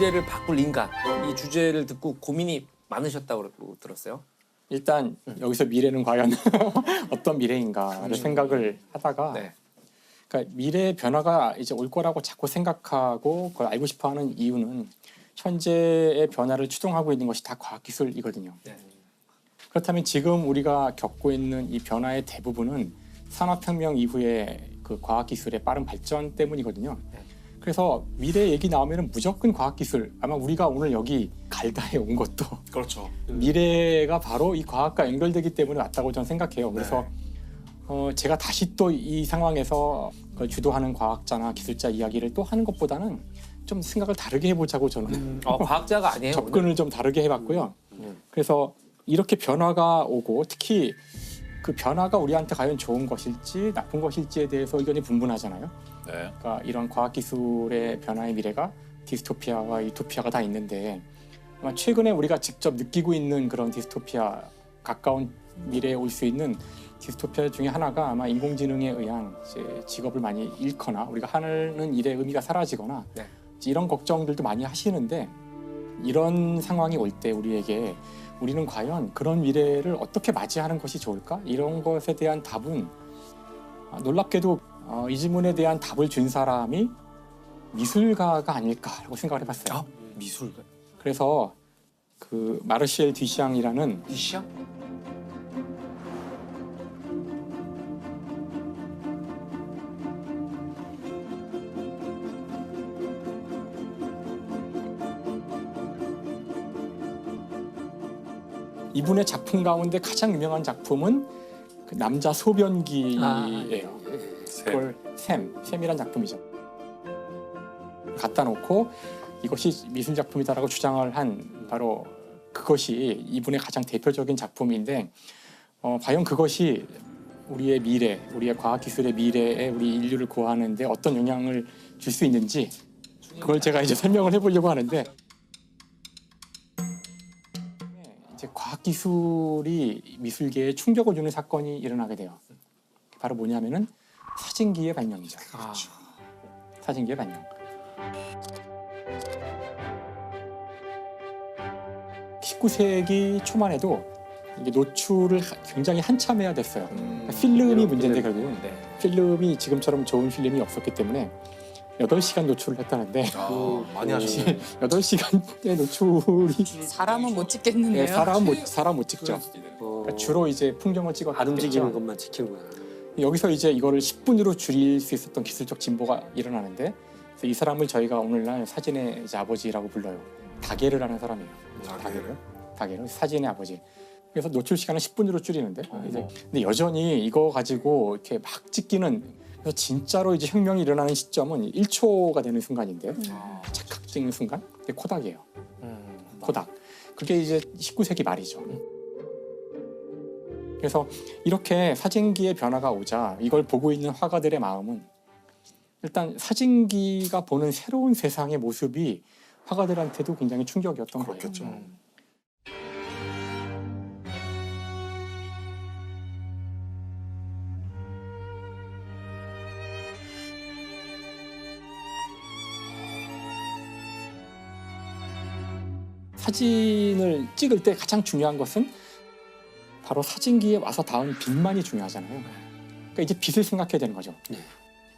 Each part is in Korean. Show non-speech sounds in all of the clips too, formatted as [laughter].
미래를 바꿀 인간 이 주제를 듣고 고민이 많으셨다고 들었어요. 일단 여기서 미래는 과연 [laughs] 어떤 미래인가를 생각을 하다가 네. 그러니까 미래의 변화가 이제 올 거라고 자꾸 생각하고 그걸 알고 싶어하는 이유는 현재의 변화를 추동하고 있는 것이 다 과학 기술이거든요. 네. 그렇다면 지금 우리가 겪고 있는 이 변화의 대부분은 산업혁명 이후에 그 과학 기술의 빠른 발전 때문이거든요. 네. 그래서 미래 얘기 나오면 무조건 과학기술 아마 우리가 오늘 여기 갈다에 온 것도 그렇죠. 미래가 바로 이 과학과 연결되기 때문에 왔다고 저는 생각해요. 그래서 어, 제가 다시 또 이 상황에서 그걸 주도하는 과학자나 기술자 이야기를 또 하는 것보다는 좀 생각을 다르게 해보자고 저는 [laughs] 어, 과학자가 아니에요. 접근을 좀 다르게 해봤고요. 음. 그래서 이렇게 변화가 오고 특히 그 변화가 우리한테 과연 좋은 것일지 나쁜 것일지에 대해서 의견이 분분하잖아요. 네. 그러니까 이런 과학 기술의 변화의 미래가 디스토피아와 유토피아가 다 있는데 아마 최근에 우리가 직접 느끼고 있는 그런 디스토피아 가까운 미래에 올 수 있는 디스토피아 중에 하나가 아마 인공지능에 의한 직업을 많이 잃거나 우리가 하는 일의 의미가 사라지거나 네. 이런 걱정들도 많이 하시는데 이런 상황이 올 때 우리에게 우리는 과연 그런 미래를 어떻게 맞이하는 것이 좋을까? 이런 것에 대한 답은 아, 놀랍게도 어, 이 질문에 대한 답을 준 사람이 미술가가 아닐까라고 생각을 해봤어요. 아, 미술가. 그래서 그 마르시엘 뒤샹이라는 이시야? 이분의 작품 가운데 가장 유명한 작품은 그 남자 소변기예요. 아, 그걸 샘, 샘이란 작품이죠. 갖다 놓고 이것이 미술 작품이다라고 주장을 한 바로 그것이 이분의 가장 대표적인 작품인데 어, 과연 그것이 우리의 미래, 우리의 과학 기술의 미래에 우리 인류를 구하는데 어떤 영향을 줄 수 있는지 그걸 제가 이제 설명을 해보려고 하는데 이제 과학 기술이 미술계에 충격을 주는 사건이 일어나게 돼요. 바로 뭐냐면은 사진기의 발명이죠. 아, 사진기의 발명. 19세기 초만 해도 이게 노출을 하- 굉장히 한참 해야 됐어요. 그러니까 필름이 문제인데 결국은 네. 필름이 지금처럼 좋은 필름이 없었기 때문에 8시간 노출을 했다는데 아, 많이 하시네. 8시간의 [laughs] 노출이 사람은 못 찍겠는데요. 네, 사람 못 사람 못 찍죠. 어, 그러니까 주로 이제 풍경을 찍었겠죠. 안 움직이는 것만 지키는구나. 여기서 이제 이거를 10분으로 줄일 수 있었던 기술적 진보가 일어나는데 그래서 이 사람을 저희가 오늘날 사진의 이제 아버지라고 불러요. 다게르라는 사람이에요. 다게르? 다게르 사진의 아버지. 그래서 노출 시간을 10분으로 줄이는데 이제 근데 여전히 이거 가지고 이렇게 막 찍기는 그래서 진짜로 이제 혁명이 일어나는 시점은 1초가 되는 순간인데 착각 찍는 순간 그게 코닥이에요. 음. 코닥. 그게 이제 19세기 말이죠. 그래서 이렇게 사진기의 변화가 오자 이걸 보고 있는 화가들의 마음은 일단 사진기가 보는 새로운 세상의 모습이 화가들한테도 굉장히 충격이었던 거예요. 그렇겠죠. 음. 사진을 찍을 때 가장 중요한 것은 바로 사진기에 와서 닿은 빛만이 중요하잖아요. 그러니까 이제 빛을 생각해야 되는 거죠. 네.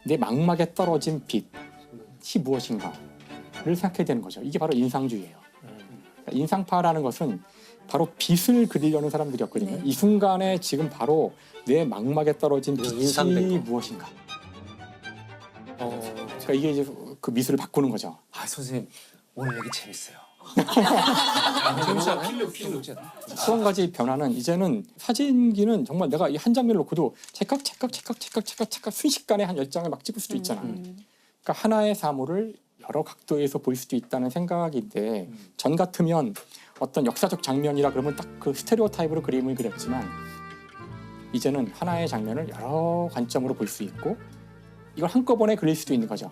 내 망막에 떨어진 빛이 무엇인가를 생각해야 되는 거죠. 이게 바로 인상주의예요. 그러니까 인상파라는 것은 바로 빛을 그리려는 사람들이었거든요. 네. 이 순간에 지금 바로 내 망막에 떨어진 그냥 빛이 인상된. 무엇인가. 어, 그러니까 이게 이제 그 미술을 바꾸는 거죠. 아 선생님 오늘 얘기 재밌어요. 재밌잖아요. 필름, 필름. 또한 가지 변화는 이제는 사진기는 정말 내가 이 한 장면을 놓고도 찰칵 찰칵 찰칵 찰칵 찰칵 찰칵 순식간에 한 열 장을 막 찍을 수도 있잖아. 음. 그러니까 하나의 사물을 여러 각도에서 볼 수도 있다는 생각인데 전 같으면 어떤 역사적 장면이라 그러면 딱 그 스테레오 타입으로 그림을 그렸지만 이제는 하나의 장면을 여러 관점으로 볼 수 있고 이걸 한꺼번에 그릴 수도 있는 거죠.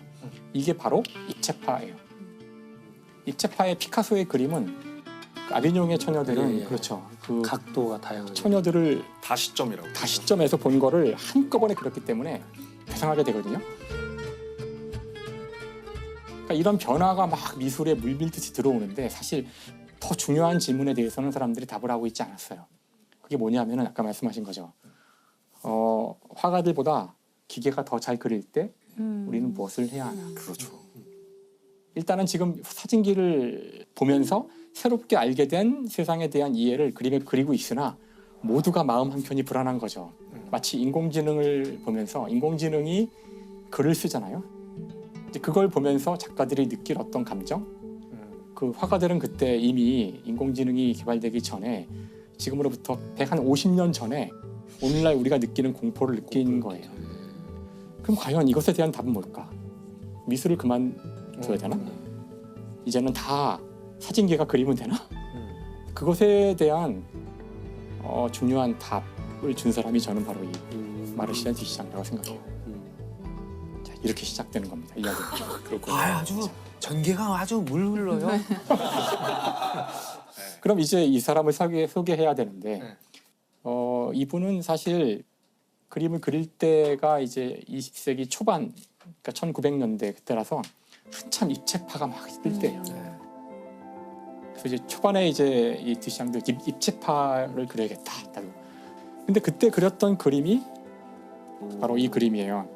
이게 바로 입체파예요. 입체파의 피카소의 그림은 그 아비뇽의 처녀들은 예, 예. 그렇죠. 그 각도가 다양하게. 처녀들을 다시점이라고. 다시점에서 본 거를 한꺼번에 그렸기 때문에 배상하게 되거든요. 그러니까 이런 변화가 막 미술에 물밀듯이 들어오는데 사실 더 중요한 질문에 대해서는 사람들이 답을 하고 있지 않았어요. 그게 뭐냐면은 아까 말씀하신 거죠. 어, 화가들보다 기계가 더 잘 그릴 때 음. 우리는 무엇을 해야 하나? 그렇죠. 일단은 지금 사진기를 보면서 새롭게 알게 된 세상에 대한 이해를 그림에 그리고 있으나 모두가 마음 한편이 불안한 거죠. 마치 인공지능을 보면서 인공지능이 글을 쓰잖아요. 그걸 보면서 작가들이 느낄 어떤 감정? 그 화가들은 그때 이미 인공지능이 개발되기 전에 지금으로부터 150년 전에 오늘날 우리가 느끼는 공포를 느낀 거예요. 그럼 과연 이것에 대한 답은 뭘까? 미술을 그만 둬야 되나? 이제는 다 사진기가 그리면 되나? 그것에 대한 어, 중요한 답을 준 사람이 저는 바로 이 음. 마르시안 디시장이라고 생각해요. 음. 자, 이렇게 시작되는 겁니다. 이야기가. 그렇군요. 아, 아주 전개가 아주 물 흘러요. [laughs] 그럼 이제 이 사람을 소개, 소개해야 되는데 네. 어, 이분은 사실 그림을 그릴 때가 이제 20세기 초반, 그러니까 1900년대 그때라서 한참 입체파가 막 뜰 때예요. 그래서 이제 초반에 이제 이 입- 입체파를 그려야겠다. 근데 그때 그렸던 그림이 바로 이 그림이에요.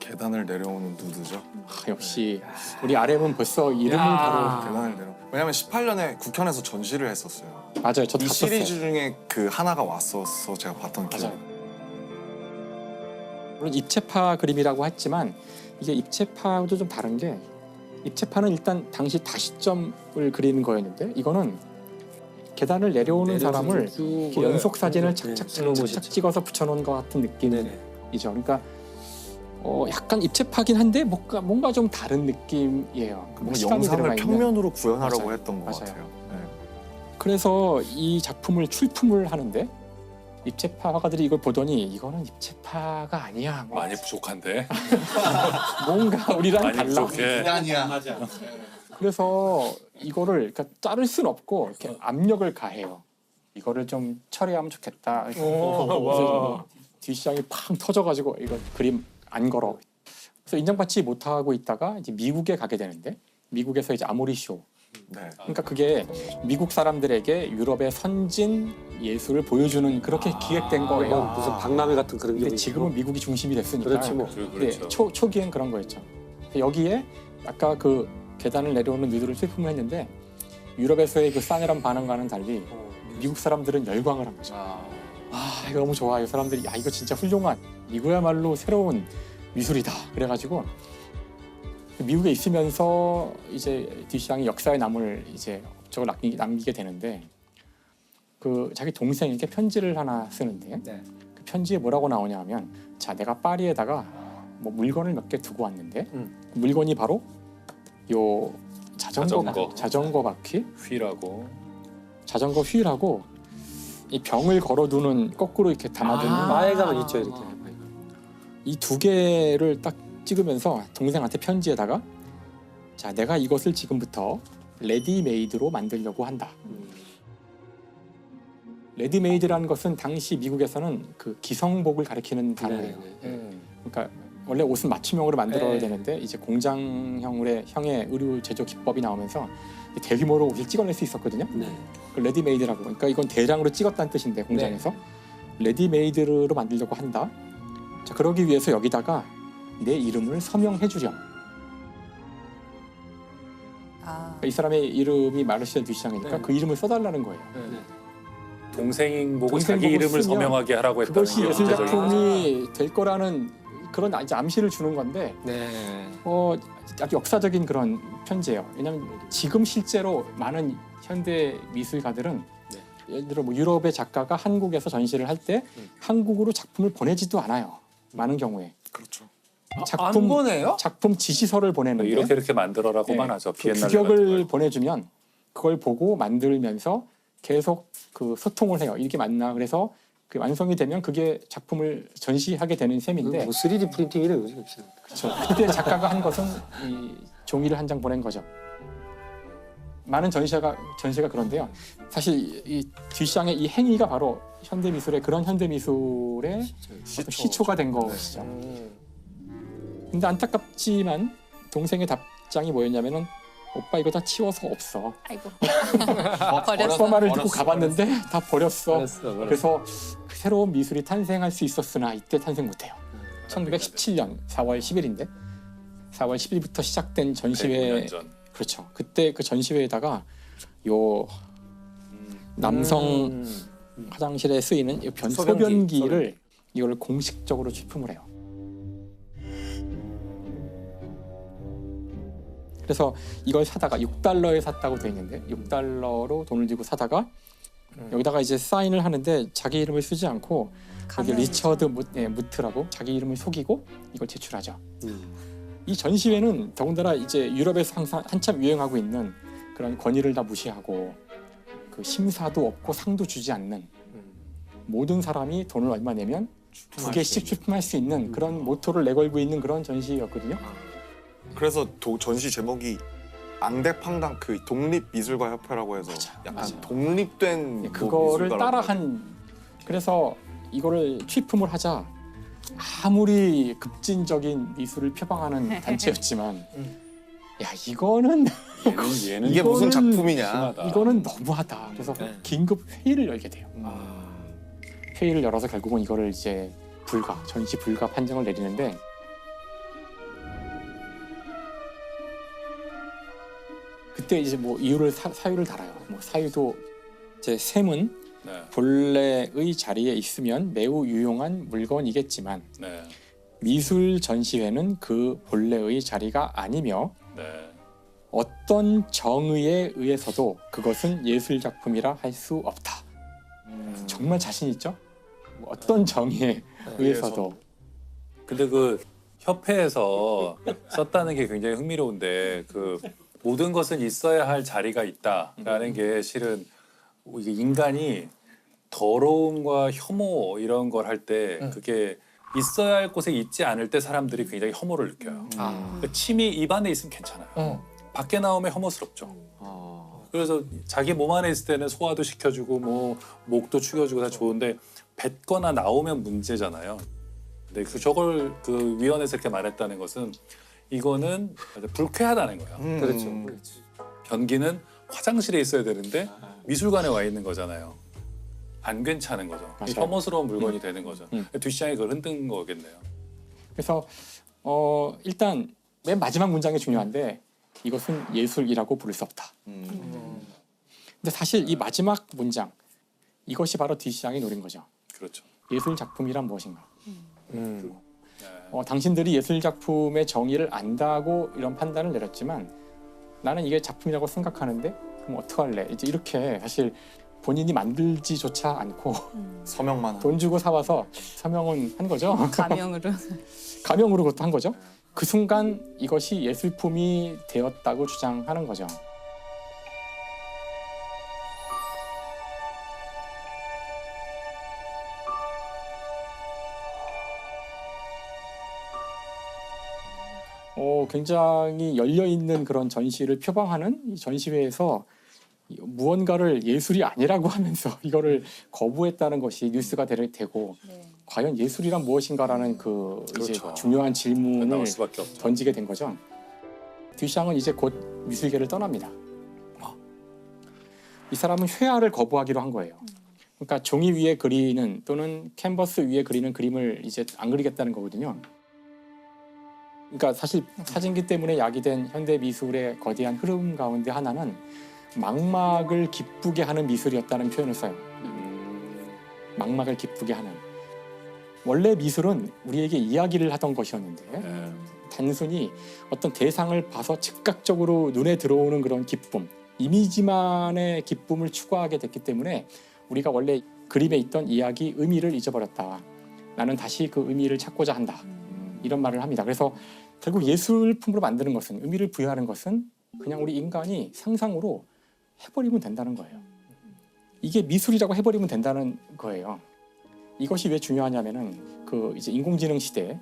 계단을 내려오는 누드죠. 아, 역시 우리 아렘은 벌써 이름을 야. 바로 계단을 내려. 왜냐면 18년에 국현에서 전시를 했었어요. 맞아요. 저도 이 봤었어요. 시리즈 중에 그 하나가 왔었어 제가 봤던 기억. 맞아요. 물론 입체파 그림이라고 했지만 이게 입체파도 좀 다른 게 입체파는 일단 당시 다시점을 그리는 거였는데 이거는 계단을 내려오는 사람을 쭉 이렇게 연속 사진을 네, 착착 슬로우 착착 모션. 찍어서 붙여놓은 것 같은 느낌이죠. 그러니까 어, 약간 입체파긴 한데 뭔가 뭔가 좀 다른 느낌이에요. 뭔가 영상을. 평면으로 구현하려고 맞아요. 했던 것 맞아요. 같아요. 네. 그래서 이 작품을 출품을 하는데 입체파 화가들이 이걸 보더니 이거는 입체파가 아니야. 뭐 많이 부족한데 [laughs] 뭔가 우리랑 많이 달라. 부족해. 그래서 이거를 그러니까 자를 순 없고 이렇게 압력을 가해요. 이거를 좀 처리하면 좋겠다. 뒷시장이 팡 터져가지고 이거 그림 안 걸어. 그래서 인정받지 못하고 있다가 이제 미국에 가게 되는데 미국에서 이제 아모리 쇼. 네. 그러니까 그게 미국 사람들에게 유럽의 선진 예술을 보여주는 그렇게 기획된 뭐 거예요. 무슨 박람회 같은 그런 게 근데 지금은 미국이 중심이 됐으니까. 그렇지 뭐. 그- 네, 그렇죠. 초, 초기엔 그런 거였죠. 여기에 아까 그 계단을 내려오는 누드를 출품을 했는데 유럽에서의 그 싸늘한 반응과는 달리 미국 사람들은 열광을 한 거죠. 아 이거 너무 좋아요. 사람들이 야 이거 진짜 훌륭한 이거야말로 새로운 미술이다. 그래가지고 미국에 있으면서 이제 디시앙이 역사의 남을 이제 업적을 남기, 남기게 되는데 그 자기 동생에게 편지를 하나 쓰는데 네. 그 편지에 뭐라고 나오냐면 자 내가 파리에다가 뭐 물건을 몇 개 두고 왔는데 음. 그 물건이 바로 요 자전거 자전거. 자전거 바퀴 휠하고 자전거 휠하고 이 병을 걸어두는 거꾸로 이렇게 담아두는 아. 마에가만 있죠 이렇게. 이 두 개를 딱 찍으면서 동생한테 편지에다가 자 내가 이것을 지금부터 레디메이드로 만들려고 한다. 음. 레디메이드라는 것은 당시 미국에서는 그 기성복을 가리키는 단어예요. 네네네. 그러니까 원래 옷은 맞춤형으로 만들어야 네. 되는데 이제 공장형의 형의 의류 제조 기법이 나오면서 대규모로 옷을 찍어낼 수 있었거든요. 네. 그 레디메이드라고. 그러니까 이건 대량으로 찍었다는 뜻인데 공장에서 레디메이드로 만들려고 한다. 자 그러기 위해서 여기다가 내 이름을 서명해 주렴. 아. 이 사람의 이름이 마르시아 듀시장이니까 네. 그 이름을 써달라는 거예요. 동생 보고 동생 자기 보고 이름을 쓰면 서명하게 하라고 했다는 그것이 게 예술. 작품이 될 거라는 그런 이제 암시를 주는 건데 네. 어, 아주 역사적인 그런 편지예요. 왜냐하면 지금 실제로 많은 현대 미술가들은 네. 예를 들어 뭐 유럽의 작가가 한국에서 전시를 할때 음. 한국으로 작품을 보내지도 않아요. 많은 경우에 그렇죠. 안 작품 보내요? 작품 지시서를 보내는데 이렇게 이렇게 만들어라고만 네. 하죠. 그 비엔날레 규격을 거. 보내주면 그걸 보고 만들면서 계속 그 소통을 해요. 이게 맞나? 그래서 그 완성이 되면 그게 작품을 전시하게 되는 셈인데 뭐 3D 프린팅 이래 요즘. 그렇죠. 그때 작가가 한 것은 이 종이를 한 장 보낸 거죠. 많은 전시가 전시가 그런데요. 사실 이 뒷샹의 이 행위가 바로 현대 미술의 그런 현대 미술의 시초가 된 것이죠. 근데 안타깝지만 동생의 답 입장이 뭐였냐면은 오빠 이거 다 치워서 없어. 아이고. [laughs] 어, 버렸어. 오빠 말을 듣고 버렸어, 가봤는데 다 버렸어. 알았어, 알았어. 그래서 그 새로운 미술이 탄생할 수 있었으나 이때 탄생 못해요. 1917년 4월 10일인데 4월 10일부터 시작된 전시회 109년 전. 그렇죠. 그때 그 전시회에다가 요 남성 음. 화장실에 쓰이는 이 변, 소변기, 소변기를 이걸 공식적으로 취품을 해요. 그래서 이걸 사다가 6달러에 샀다고 돼 있는데 6달러로 돈을 들고 사다가 여기다가 이제 사인을 하는데 자기 이름을 쓰지 않고 여기. 리처드 무, 예, 무트라고 자기 이름을 속이고 이걸 제출하죠. 음. 이 전시회는 더군다나 이제 유럽에서 항상 한참 유행하고 있는 그런 권위를 다 무시하고 그 심사도 없고 상도 주지 않는 모든 사람이 돈을 얼마 내면 두 개씩 출품할 수 있는 그런 모토를 내걸고 있는 그런 전시였거든요. 그래서 도- 전시 제목이 앙대팡당 그 독립미술가 협회라고 해서 맞아, 약간 맞아. 독립된 예, 뭐 그거를 미술가라고 따라한 그래서 이거를 취품을 하자 아무리 급진적인 미술을 표방하는 [laughs] 단체였지만 야 이거는 얘는 [laughs] 얘는 이게 무슨 이거는 작품이냐 심하다. 이거는 너무하다. 그래서 네. 긴급 회의를 열게 돼요. 아, 회의를 열어서 결국은 이거를 이제 불가 전시 불가 판정을 내리는데 그때 이제 뭐 이유를 사, 사유를 달아요. 뭐 사유도 제 셈은 네. 본래의 자리에 있으면 매우 유용한 물건이겠지만 네. 미술 전시회는 그 본래의 자리가 아니며 네. 어떤 정의에 의해서도 그것은 예술 작품이라 할 수 없다. 음. 정말 자신 있죠? 뭐 어떤 정의에 의해서도 근데 그 협회에서 썼다는 게 굉장히 흥미로운데 그 모든 것은 있어야 할 자리가 있다라는 게 실은 이게 인간이 더러움과 혐오 이런 걸 할 때 그게 있어야 할 곳에 있지 않을 때 사람들이 굉장히 혐오를 느껴요. 아. 그 침이 입 안에 있으면 괜찮아요. 밖에 나오면 혐오스럽죠. 아. 그래서 자기 몸 안에 있을 때는 소화도 시켜주고 뭐 목도 축여주고 다 좋은데 뱉거나 나오면 문제잖아요. 근데 그 저걸 그 위원회에서 이렇게 말했다는 것은 이거는 불쾌하다는 거예요. 음. 그렇죠. 그렇지. 변기는 화장실에 있어야 되는데 미술관에 와 있는 거잖아요. 안 괜찮은 거죠. 맞아요. 혐오스러운 물건이 되는 거죠. 음. 뒷시장이 그걸 흔든 거겠네요. 그래서 어 일단 맨 마지막 문장이 중요한데 이것은 예술이라고 부를 수 없다. 음. 근데 사실 이 마지막 문장 이것이 바로 뒷시장이 노린 거죠. 그렇죠. 예술 작품이란 무엇인가? 음. 네. 어, 당신들이 예술 작품의 정의를 안다고 이런 판단을 내렸지만 나는 이게 작품이라고 생각하는데 그럼 어떡할래? 이제 이렇게 사실 본인이 만들지조차 않고 서명만 한. 돈 주고 사와서 서명은 한 거죠. [laughs] 가명으로. [laughs] 가명으로 그것도 한 거죠. 그 순간 이것이 예술품이 되었다고 주장하는 거죠. 어, 굉장히 열려 있는 그런 전시를 표방하는 이 전시회에서 이 무언가를 예술이 아니라고 [laughs] 하면서 이거를 거부했다는 것이 뉴스가 되- 되고 네. 과연 예술이란 무엇인가라는 그 이제 그렇죠. 중요한 질문을 없죠. 던지게 된 거죠. 듀샹은 이제 곧 미술계를 떠납니다. 이 사람은 회화를 거부하기로 한 거예요. 그러니까 종이 위에 그리는 또는 캔버스 위에 그리는 그림을 이제 안 그리겠다는 거거든요. 그러니까 사실 사진기 때문에 야기된 현대 미술의 거대한 흐름 가운데 하나는 망막을 기쁘게 하는 미술이었다는 표현을 써요. 망막을 기쁘게 하는. 원래 미술은 우리에게 이야기를 하던 것이었는데 네. 단순히 어떤 대상을 봐서 즉각적으로 눈에 들어오는 그런 기쁨, 이미지만의 기쁨을 추구하게 됐기 때문에 우리가 원래 그림에 있던 이야기 의미를 잊어버렸다. 나는 다시 그 의미를 찾고자 한다. 이런 말을 합니다. 그래서 결국 예술품으로 만드는 것은 의미를 부여하는 것은 그냥 우리 인간이 상상으로 해버리면 된다는 거예요. 이게 미술이라고 해버리면 된다는 거예요. 이것이 왜 중요하냐면은 그 이제 인공지능 시대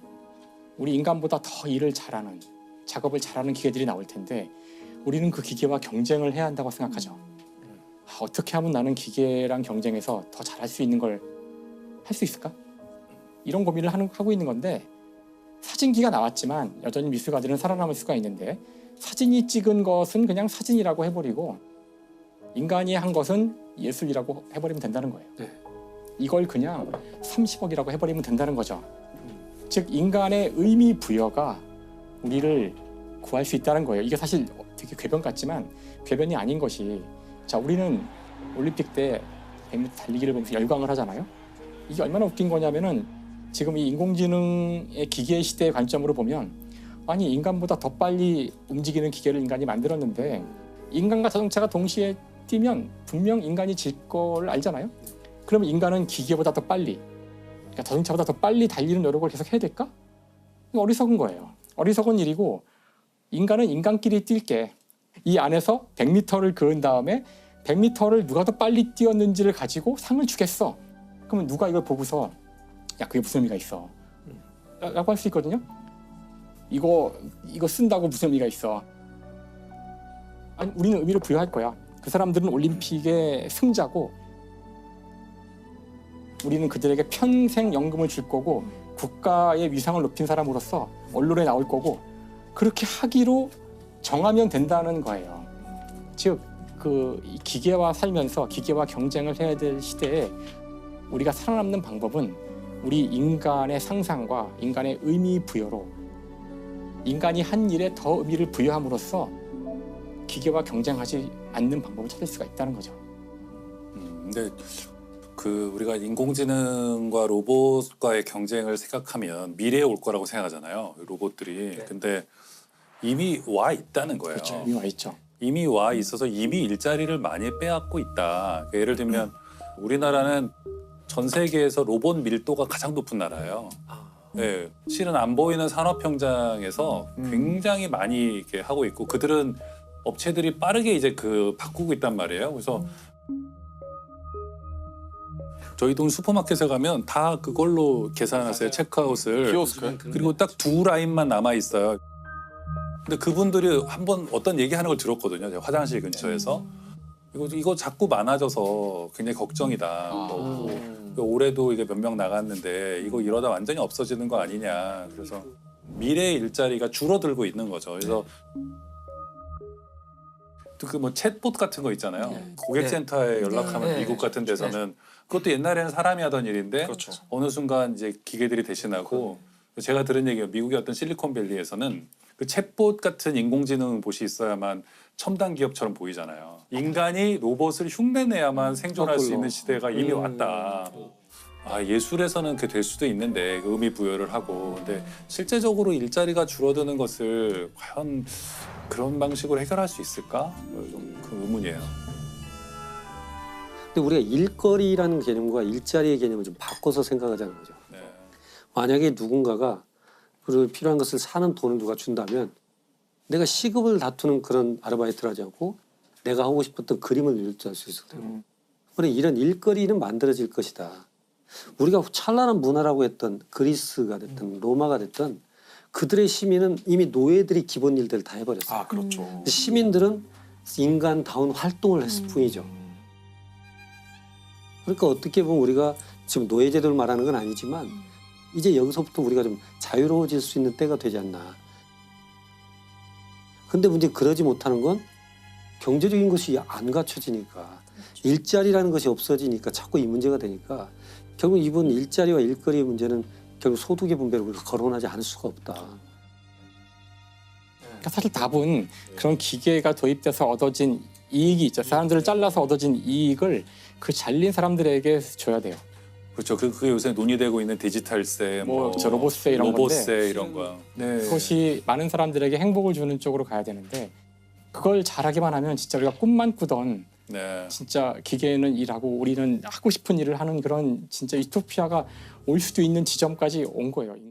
우리 인간보다 더 일을 잘하는 작업을 잘하는 기계들이 나올 텐데 우리는 그 기계와 경쟁을 해야 한다고 생각하죠. 아, 어떻게 하면 나는 기계랑 경쟁해서 더 잘할 수 있는 걸 할 수 있을까? 이런 고민을 하는, 하고 있는 건데 사진기가 나왔지만 여전히 미술가들은 살아남을 수가 있는데 사진이 찍은 것은 그냥 사진이라고 해버리고 인간이 한 것은 예술이라고 해버리면 된다는 거예요. 네. 이걸 그냥 30억이라고 해버리면 된다는 거죠. 즉 인간의 의미 부여가 우리를 구할 수 있다는 거예요. 이게 사실 되게 궤변 같지만 궤변이 아닌 것이 자 우리는 올림픽 때 100m 달리기를 보면서 열광을 하잖아요. 이게 얼마나 웃긴 거냐면은 지금 이 인공지능의 기계 시대의 관점으로 보면 아니 인간보다 더 빨리 움직이는 기계를 인간이 만들었는데 인간과 자동차가 동시에 뛰면 분명 인간이 질 걸 알잖아요. 그러면 인간은 기계보다 더 빨리, 그러니까 자동차보다 더 빨리 달리는 노력을 계속 해야 될까? 어리석은 거예요. 어리석은 일이고 인간은 인간끼리 뛸게. 이 안에서 100m를 그은 다음에 100m를 누가 더 빨리 뛰었는지를 가지고 상을 주겠어. 그러면 누가 이걸 보고서 야 그게 무슨 의미가 있어? 라- 라고 할 수 있거든요. 이거 이거 쓴다고 무슨 의미가 있어? 아니 우리는 의미를 부여할 거야. 그 사람들은 올림픽의 승자고 우리는 그들에게 평생 연금을 줄 거고 국가의 위상을 높인 사람으로서 언론에 나올 거고 그렇게 하기로 정하면 된다는 거예요. 즉, 그 기계와 살면서 기계와 경쟁을 해야 될 시대에 우리가 살아남는 방법은 우리 인간의 상상과 인간의 의미 부여로 인간이 한 일에 더 의미를 부여함으로써 기계와 경쟁하지 않는 방법을 찾을 수가 있다는 거죠. 음, 근데 그 우리가 인공지능과 로봇과의 경쟁을 생각하면 미래에 올 거라고 생각하잖아요. 로봇들이. 근데 이미 와 있다는 거예요. 그렇죠. 이미 와 있죠. 이미 와 있어서 이미 일자리를 많이 빼앗고 있다. 그러니까 예를 들면 우리나라는 전 세계에서 로봇 밀도가 가장 높은 나라예요. 네, 실은 안 보이는 산업 현장에서 음. 굉장히 많이 이렇게 하고 있고 그들은 업체들이 빠르게 이제 그 바꾸고 있단 말이에요. 그래서 저희 동 슈퍼마켓에 가면 다 그걸로 계산하세요. 체크아웃을. 키오스크 그리고 딱 두 라인만 남아 있어요. 근데 그분들이 한 번 어떤 얘기하는 걸 들었거든요. 제가 화장실 근처에서 이거 이거 자꾸 많아져서 굉장히 걱정이다. 뭐, 그 올해도 이게 몇 명 나갔는데 이거 이러다 완전히 없어지는 거 아니냐. 그래서 미래의 일자리가 줄어들고 있는 거죠. 그래서 또그뭐 챗봇 같은 거 있잖아요. 고객센터에 연락하면 네. 미국 같은 데서는 그것도 옛날에는 사람이 하던 일인데 그렇죠. 어느 순간 이제 기계들이 대신하고 제가 들은 얘기가 미국의 어떤 실리콘밸리에서는 그 챗봇 같은 인공지능 봇이 있어야만 첨단 기업처럼 보이잖아요. 인간이 로봇을 흉내내야만 생존할 수. 있는 시대가 이미 음. 왔다. 아 예술에서는 그될 수도 있는데 그 의미 부여를 하고 근데 실제적으로 일자리가 줄어드는 것을 과연 그런 방식으로 해결할 수 있을까? 좀그 의문이에요. 근데 우리가 일거리라는 개념과 일자리의 개념을 좀 바꿔서 생각하자는 거죠. 네. 만약에 누군가가 그 필요한 것을 사는 돈을 누가 준다면 내가 시급을 다투는 그런 아르바이트를 하지 않고 내가 하고 싶었던 그림을 일조할 수 있을 테고 그래 이런 일거리는 만들어질 것이다. 우리가 찬란한 문화라고 했던 그리스가 됐든 로마가 됐든 그들의 시민은 이미 노예들이 기본 일들을 다 해버렸어요. 아 그렇죠. 근데 시민들은 인간다운 활동을 했을 뿐이죠. 그러니까 어떻게 보면 우리가 지금 노예제도를 말하는 건 아니지만 이제 여기서부터 우리가 좀 자유로워질 수 있는 때가 되지 않나. 근데 문제 그러지 못하는 건 경제적인 것이 안 갖춰지니까 일자리라는 것이 없어지니까 자꾸 이 문제가 되니까 결국 이번 일자리와 일거리의 문제는 결국 소득의 분배를 우리가 거론하지 않을 수가 없다. 그러니까 사실 답은 그런 기계가 도입돼서 얻어진 이익이 있죠. 사람들을 잘라서 얻어진 이익을 그 잘린 사람들에게 줘야 돼요. 그렇죠. 그, 그게 요새 논의되고 있는 디지털세, 뭐, 저 로봇세 이런 로봇세 이런 거. 네. 그것이 많은 사람들에게 행복을 주는 쪽으로 가야 되는데 그걸 잘하기만 하면 진짜 우리가 꿈만 꾸던 네. 진짜 기계는 일하고 우리는 하고 싶은 일을 하는 그런 진짜 유토피아가 올 수도 있는 지점까지 온 거예요.